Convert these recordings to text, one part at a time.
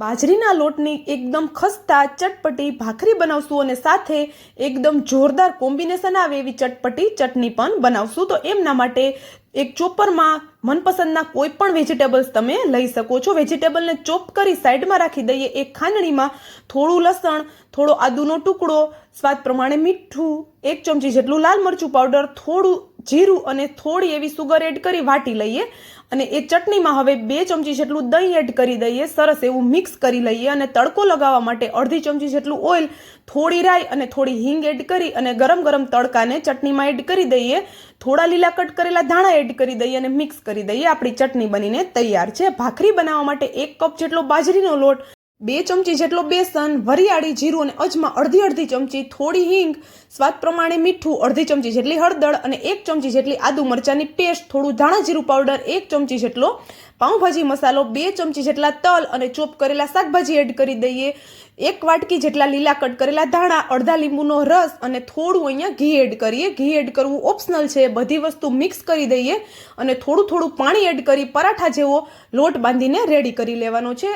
બાજરીના લોટની એકદમ ખસ્તા, ચટપટી ભાખરી બનાવશું અને સાથે એકદમ જોરદાર કોમ્બિનેશન આવે એવી ચટપટી ચટણી પણ બનાવશું. તો એમના માટે એક ચોપરમાં મનપસંદના કોઈ પણ વેજીટેબલ્સ તમે લઈ શકો છો. વેજીટેબલને ચોપ કરી સાઈડમાં રાખી દઈએ. એક ખાંડણીમાં થોડું લસણ, થોડો આદુનો ટુકડો, સ્વાદ પ્રમાણે મીઠું, એક ચમચી જેટલું લાલ મરચું પાવડર થોડું જીરું અને થોડી એવી સુગર એડ કરી વાટી લઈએ અને એ ચટણીમાં હવે બે ચમચી જેટલું દહીં એડ કરી દઈએ, સરસ એવું મિક્સ કરી લઈએ અને તડકો લગાવવા માટે અડધી ચમચી જેટલું ઓઇલ થોડી રાઈ અને થોડી હિંગ એડ કરી અને ગરમ ગરમ તડકાને ચટણીમાં એડ કરી દઈએ. થોડા લીલા કટ કરેલા ધાણા એડ કરી દઈએ અને મિક્સ કરી દઈએ. આપણી ચટણી બનીને તૈયાર છે. ભાખરી બનાવવા માટે એક કપ જેટલો બાજરીનો લોટ બે ચમચી જેટલો બેસન, વરિયાળી જીરું અને અજમા અડધી અડધી ચમચી, થોડી હિંગ, સ્વાદ પ્રમાણે મીઠું, અડધી ચમચી જેટલી હળદર અને એક ચમચી જેટલી આદુ મરચાંની પેસ્ટ, થોડું ધાણા જીરું પાવડર, એક ચમચી જેટલો પાઉંભાજી મસાલો, બે ચમચી જેટલા તલ અને ચોપ કરેલા શાકભાજી એડ કરી દઈએ. એક વાટકી જેટલા લીલા કટ કરેલા ધાણા, અડધા લીંબુનો રસ અને થોડું અહીંયા ઘી એડ કરીએ. ઘી એડ કરવું ઓપ્શનલ છે. બધી વસ્તુ મિક્સ કરી દઈએ અને થોડું થોડું પાણી એડ કરી પરાઠા જેવો લોટ બાંધીને રેડી કરી લેવાનો છે.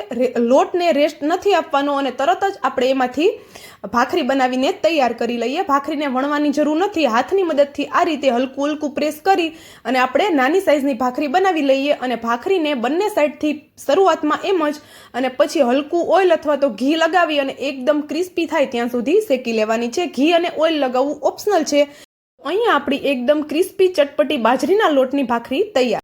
લોટને રેસ્ટ નથી આપવાનો અને તરત જ આપણે એમાંથી ભાખરી બનાવીને તૈયાર કરી લઈએ. ભાખરીને વણવાની જરૂર નથી. હાથની મદદથી આ રીતે હલકું હલકું પ્રેસ કરી અને આપણે નાની સાઇઝની ભાખરી બનાવી લઈએ અને ભાખરીને બંને સાઈડથી શરૂઆતમાં એમ જ અને પછી હલકું ઓઇલ અથવા તો ઘી લગાવી અને એકદમ ક્રિસ્પી થાય ત્યાં સુધી શેકી લેવાની છે. ઘી અને ઓઇલ લગાવવું ઓપ્શનલ છે. અહીંયા આપણી એકદમ ક્રિસ્પી ચટપટી બાજરીના લોટની ભાખરી તૈયાર